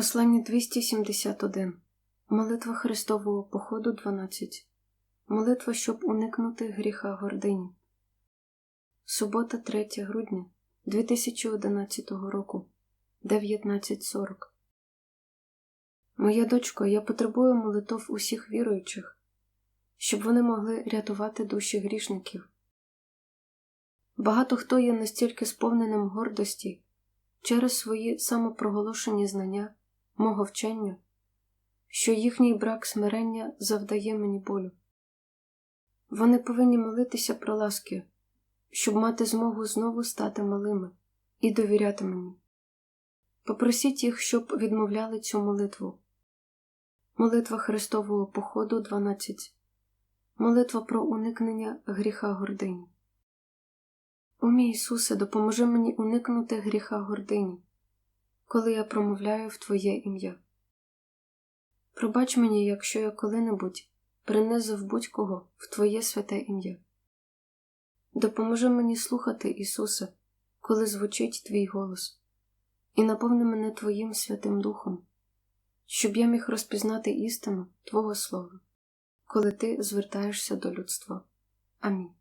Послання 271. Молитва Христового походу 12. Молитва, щоб уникнути гріха гордині. Субота 3 грудня 2011 року 19.40. Моя дочко, я потребую молитов усіх віруючих, щоб вони могли рятувати душі грішників. Багато хто є настільки сповненим гордості через свої самопроголошені знання, мого вчення, що їхній брак смирення завдає мені болю. Вони повинні молитися про ласки, щоб мати змогу знову стати малими і довіряти мені. Попросіть їх, щоб відмовляли цю молитву. Молитва Христового походу 12. Молитва про уникнення гріха гордині. О мій Ісусе, допоможи мені уникнути гріха гордині, коли я промовляю в Твоє ім'я. Пробач мені, якщо я коли-небудь принизив будь-кого в Твоє святе ім'я. Допоможи мені слухати, Ісусе, коли звучить Твій голос, і наповни мене Твоїм Святим Духом, щоб я міг розпізнати істину Твого Слова, коли Ти звертаєшся до людства. Амінь.